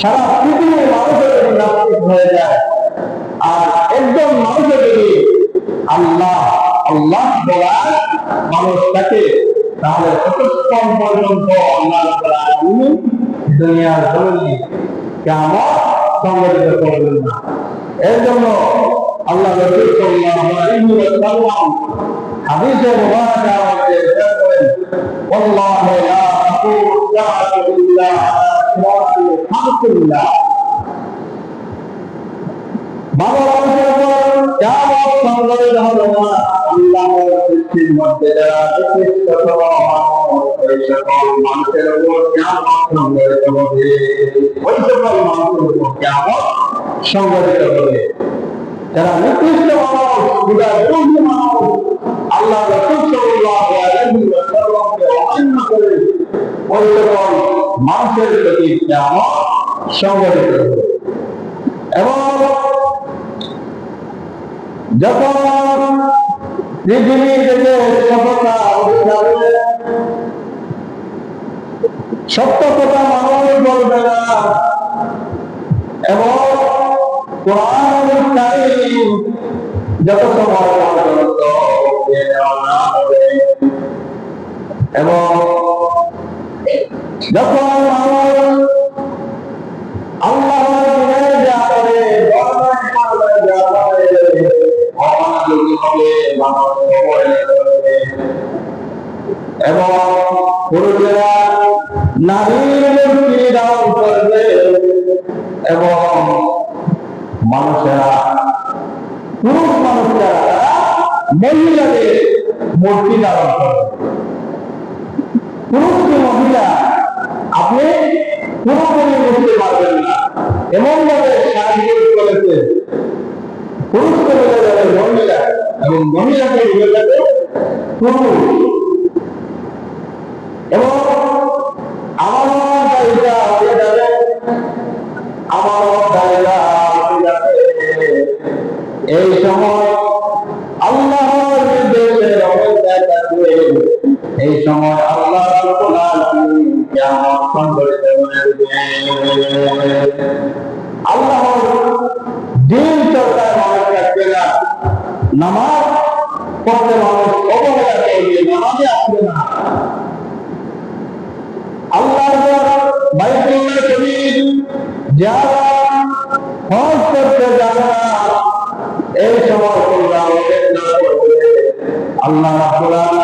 সারা পৃথিবীর মানুষের যদি নাস্তিক হয়ে যায়। আর একজন মানুষের যদি আল্লাহ আল্লাহ বলার মানুষ তাকে তাহলে কতক্ষণ পর্যন্ত আল্লাহ দুনিয়ার জরুরি কেমন সংগঠিত করবেন না। এর জন্য আল্লাহ রসুল সাল্লাল্লাহু আলাইহি ওয়াসাল্লাম হাদিসে মুবারক আমাদের বলেন, আল্লাহ লা তাকুমু সাআতু ইল্লা মানুষের যারা আল্লাহ মানুষের প্রতি কেমন সংগঠিত। এবং যখন পৃথিবী থেকে সত্য কথা মানুষ বলবে না, এবং যত সময় এবং যখন আল্লাহর দিনের ব্যাপারে ধর্মের ব্যাপারে ব্যাপারে অমনোযোগী হবে মানুষ অবহেলা করবে এবং পুরুষেরা নারীর মূর্তি এবং মানুষেরা পুরুষ মানুষেরা মহিলাদের মূর্তি ধারণ করবে পুরুষ মহিলা আপনি পুরোপুরি বুঝতে পারবেন না। এমন ভাবে সাহায্য করেছে পুরুষকে মহিলা এবং মহিলাকে বলে যাবে পুরুষ। এবং আমার যাবে এই সময় আল্লাহর নির্দেশের অবস্থায় এই সময় আল্লাহ রাব্বুল আল্লাহর দিন চর্চায় মানুষ রাখবে না নামাজ পড়তে মানুষ অবহেলা করবে। নামাজে আসবে না করতে আল্লাহ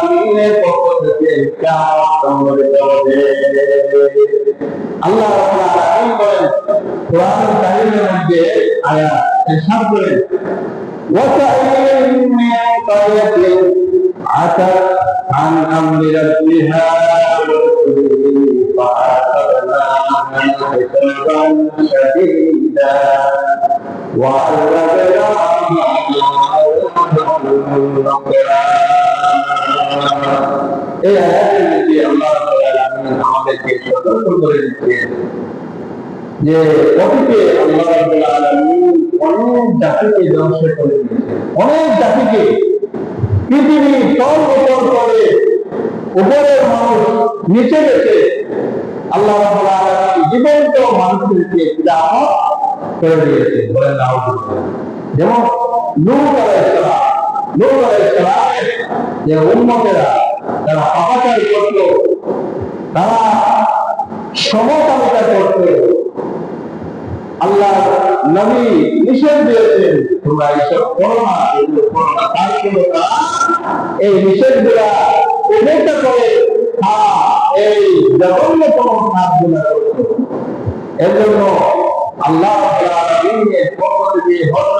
থেকে কিয়ামত সংঘটিত হবে আল্লাহ রাব্বুল আলামিন বলেন কোরআন কারীমের মধ্যে আয়াত ইরশাদ করেন وكأين من قرية عتت عن أمر ربها فأخذناها حسابا شديدا আল্লাহ আমাদেরকে সতর্ক করে দিচ্ছেন যে উপরের মানুষ নিচে গেছে। আল্লাহ জীবন্ত মানুষদেরকে দাওয়াত করে দিয়েছে যেমন নূহ আলাইহিস সালাম। সালামের যে উম্মতেরা তারা পাপাচার করত, তারা সমকামিতা করত। আল্লাহ নবী নিষেধ দিয়েছেন, তোমরা এইসব করো না, এগুলো করো না তারা এই নিষেধ উপেক্ষা করে এই কাজগুলা করত। আল্লাহ পক্ষ থেকে হযরত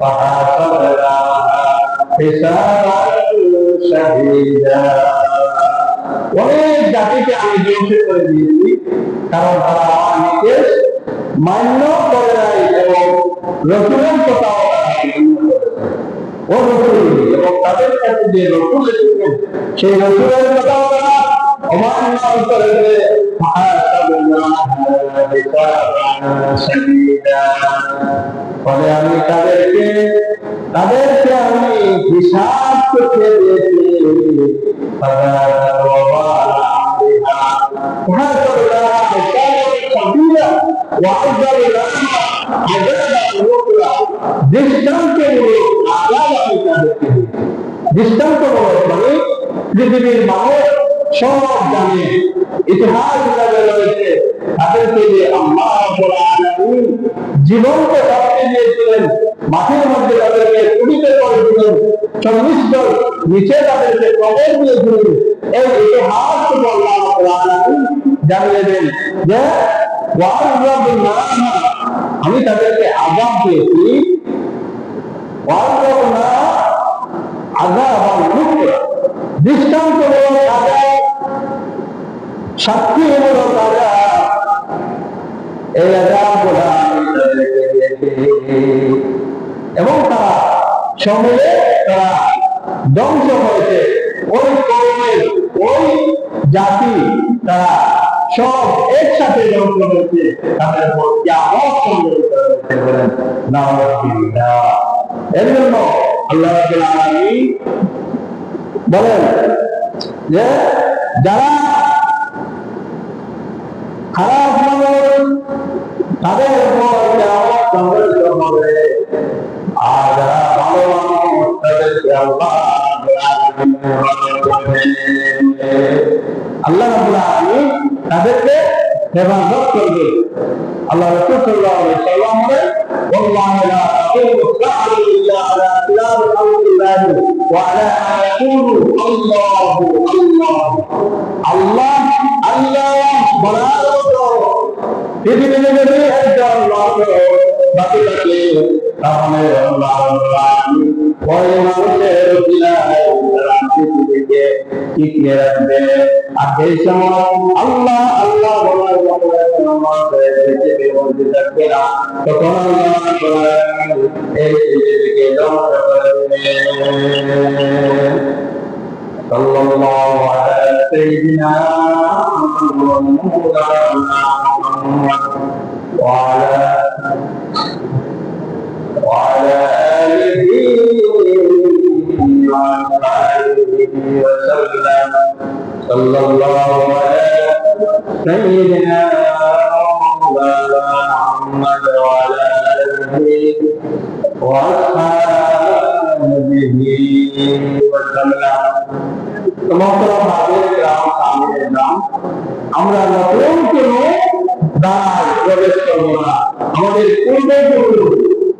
فحاسبناها حسابا شديدا অনেক জাতিকে আমি ধ্বংস করে দিয়েছি কারণ তারা আমার নির্দেশ মান্য করে নাই এবং রসুলের কথাও তারা মান্য করেছে। ও রসুল এবং তাদের কাছে যে রসুল এসেছেন সেই রসুলের কথাও তারা অমান্য করেছে ফলে আমি তাদেরকে তাদেরকে আমি করতে দিয়েছি দৃষ্টান্তমূলক আঘাত আমি তাদেরকে দৃষ্টান্তমূলক মানে পৃথিবীর মানুষ সব জানে ইতিহাস তাদেরকে যে আল্লাহ জীবন্ত রাখতে দিয়েছিলেন। মাটির মধ্যে তাদেরকে কুড়িতে করে দিলেন। চল্লিশ জন নিচে তাদেরকে কবর দিয়েছিলেন এই ইতিহাস আলামিন জানিয়ে দেন যে আমি তাদেরকে আযাব দিয়েছি। ওয়া'আযাবুন নার আযাবান নুকরা এবং তারা সমূলে তারা ধ্বংস হয়েছে ওই কৌমের, ওই জাতি তারা সব একসাথে ধ্বংস হয়েছে তাদের এর জন্য আল্লাহ বলেন যে, যারা খারাপ তাদের উপর কিয়ামত সংঘটিত হবে আর যারা ভালো মানুষ তাদেরকে আল্লাহ রাব্বুল আলামিন হেফাজত করবেন। আল্লাহ রাব্বুল আলামিন তাদেরকে হেফাজত করবে আল্লাহ রাসূল সাল্লাল্লাহু আলাইহি ওয়াসাল্লাম বলেন والله لا تقوم الساعة إلا على خلاف أمر الله وعلى ما يقول الله الله الله الله বলার মতো পৃথিবীতে যদি একজন লোক বাকি থাকে তাহলে আল্লাহ রাব্বুল আলামিন ওই মানুষের উসিলায় তারা পৃথিবীকে টিকিয়ে রাখবে আর সেই সময় আল্লাহ আল্লাহ বলার মতো একজন মানুষের পৃথিবীর মধ্যে থাকবে না তখন আল্লাহ রাব্বুল আলামিন এই পৃথিবীকে ধ্বংস করে দেবেন صلى الله على سيدنا ومولانا محمد وعلى وعلى آله وصحبه وسلم صلى الله على سيدنا ومولانا محمد وعلى آله وأصحابه وسلم মহতরম হাজির গ্রাম সামনের গ্রাম আমরা নতুন কোন দায় প্রবেশ করবো না আমাদের পূর্বে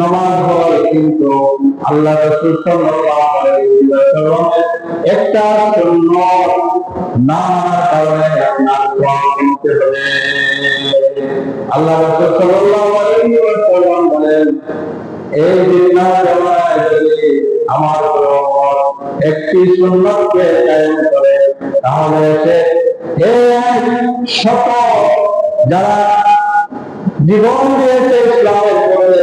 নামাজ হয় কিন্তু আল্লাহ রাসূল সাল্লাল্লাহু আলাইহি ওয়াসাল্লামের একটা সুন্নাত না কারণে আপনার সওয়াব কমতে হবে। আল্লাহ বলেন, এই যদি আমার একটি সুন্নতকে কায়েম করে, তাহলে সে যারা জীবন দিয়েছে ইসলামের পরে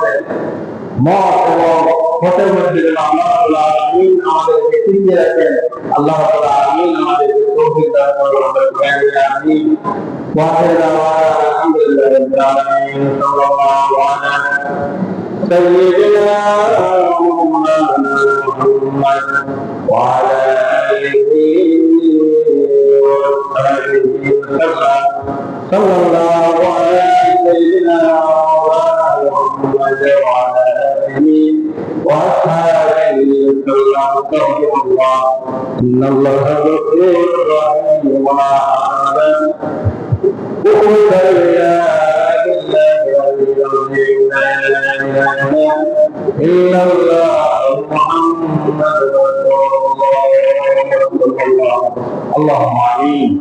মত এবং হতের মধ্যে যেন আল্লাহ রাব্বুল আলামিন আমাদেরকে টিকিয়ে রাখেন আল্লাহ রাব্বুল আলামিন আমাদেরকে তৌফিক দান করুন আমরা সবাই বলি আমিন ওয়া আখিরু দাওয়ানা আলহামদুলিল্লাহি রাব্বিল আলামিন সাল্লাল্লাহু আলাইহি سيدنا مولانا محمد وعلى آله وصحبه وسلم صلى الله وسلم استغفر الله إن الله غفور رحيم. وما قل لا إلا الله محمد رسول الله اللهم آمين.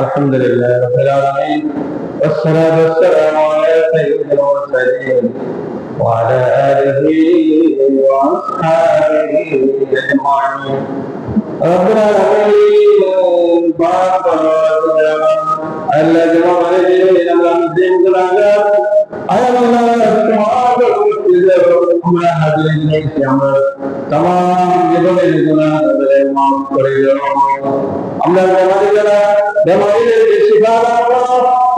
الحمد لله رب العالمين. والصلاة والسلام على سيد المرسلين وعلى آله وأصحابه أجمعين رب العالمين بارك الله الذي أمرني إلى الدين العذاب أيضا আমরা হাজির নিয়েছি আমরা তাম জীবনের গুণা তাদের মাফ করে দাও আমরা বেমারি যারা বেমারিদের বেশি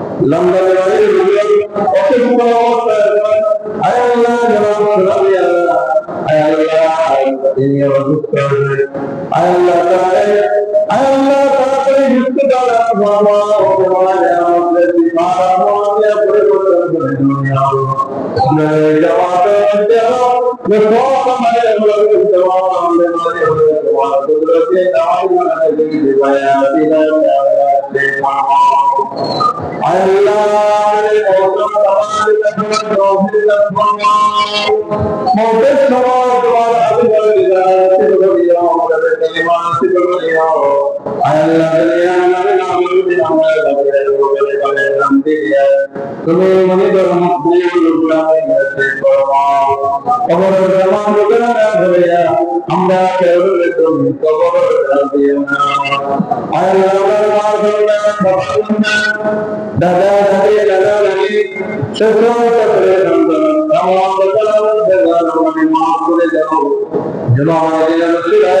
লন্ডনে রয়েছে রুবিয়ান অত সুন্দর অবস্থা আয় আল্লাহ জনাব সুরাবি আল্লাহ আয় আল্লাহ তিনি অযুক্ত আয় আল্লাহ তাআলা আয় আল্লাহ তাআলা যুক্ত দ্বারা বাবা ও বাবা আমাদের বিমার আমাদের পরিবর্তন করে দুনিয়া নে জামাত দেবা নে সব আমাদের হলো দেবা আমাদের মানে হলো দেবা কুদরতে দাওয়াই মানে দেবা আতিনা তুমি মনে করো মুক্তি কবর জামান লোকেরা আমরা কেউ কবর দাদা দাদি দাদা দাদি শ্বশুর করে আমার আমাকে মাফ করে দাও। যেন আমাদের